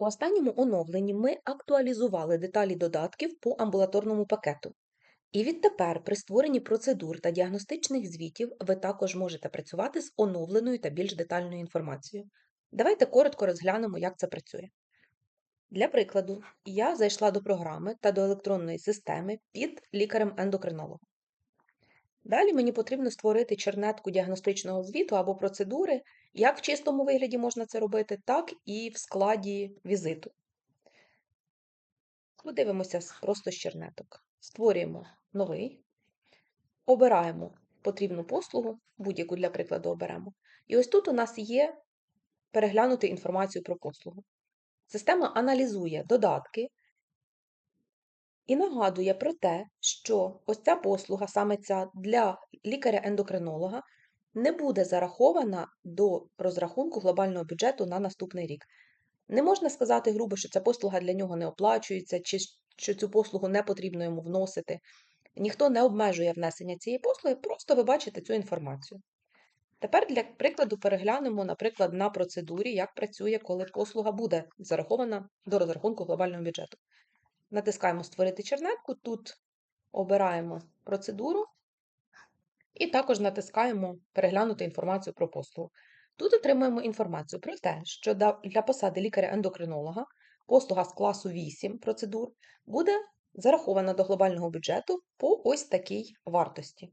У останньому оновленні ми актуалізували деталі додатків по амбулаторному пакету. І відтепер при створенні процедур та діагностичних звітів ви також можете працювати з оновленою та більш детальною інформацією. Давайте коротко розглянемо, як це працює. Для прикладу, я зайшла до програми та до електронної системи під лікарем-ендокринологом. Далі мені потрібно створити чернетку діагностичного звіту або процедури, як в чистому вигляді можна це робити, так і в складі візиту. Подивимося просто з чернеток. Створюємо новий, обираємо потрібну послугу, будь-яку для прикладу оберемо. І ось тут у нас є переглянути інформацію про послугу. Система аналізує додатки і нагадує про те, що ось ця послуга, саме ця для лікаря-ендокринолога, не буде зарахована до розрахунку глобального бюджету на наступний рік. Не можна сказати грубо, що ця послуга для нього не оплачується, чи що цю послугу не потрібно йому вносити. Ніхто не обмежує внесення цієї послуги, просто ви бачите цю інформацію. Тепер для прикладу переглянемо, наприклад, на процедурі, як працює, коли послуга буде зарахована до розрахунку глобального бюджету. Натискаємо Створити чернетку, тут обираємо процедуру і також натискаємо Переглянути інформацію про послугу. Тут отримуємо інформацію про те, що для посади лікаря-ендокринолога послуга з класу 8 процедур буде зарахована до глобального бюджету по ось такій вартості.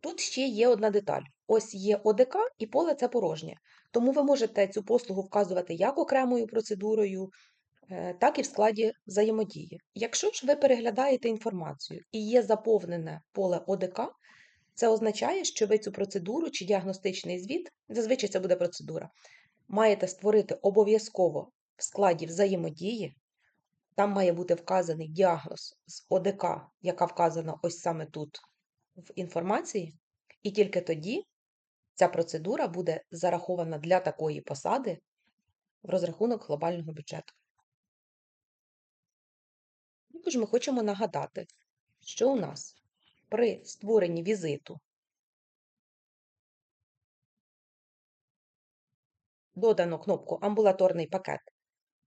Тут ще є одна деталь. Ось є ОДК і поле це порожнє. Тому ви можете цю послугу вказувати як окремою процедурою, так і в складі взаємодії. Якщо ж ви переглядаєте інформацію і є заповнене поле ОДК, це означає, що ви цю процедуру чи діагностичний звіт, зазвичай це буде процедура, маєте створити обов'язково в складі взаємодії. Там має бути вказаний діагноз з ОДК, яка вказана ось саме тут в інформації, і тільки тоді ця процедура буде зарахована для такої посади в розрахунок глобального бюджету. Також ми хочемо нагадати, що у нас при створенні візиту додано кнопку Амбулаторний пакет,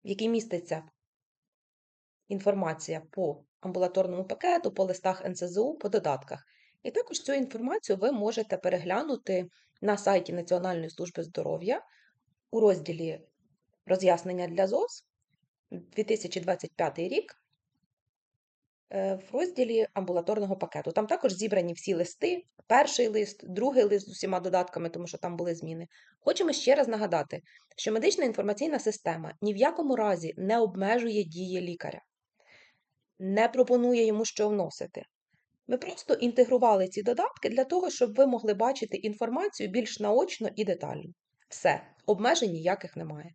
в якій міститься інформація по амбулаторному пакету, по листах НСЗУ, по додатках. І також цю інформацію ви можете переглянути на сайті Національної служби здоров'я у розділі Роз'яснення для ЗОЗ 2025 рік в розділі амбулаторного пакету. Там також зібрані всі листи, перший лист, другий лист з усіма додатками, тому що там були зміни. Хочемо ще раз нагадати, що медична інформаційна система ні в якому разі не обмежує дії лікаря, не пропонує йому що вносити. Ми просто інтегрували ці додатки для того, щоб ви могли бачити інформацію більш наочно і детально. Все, обмежень ніяких немає.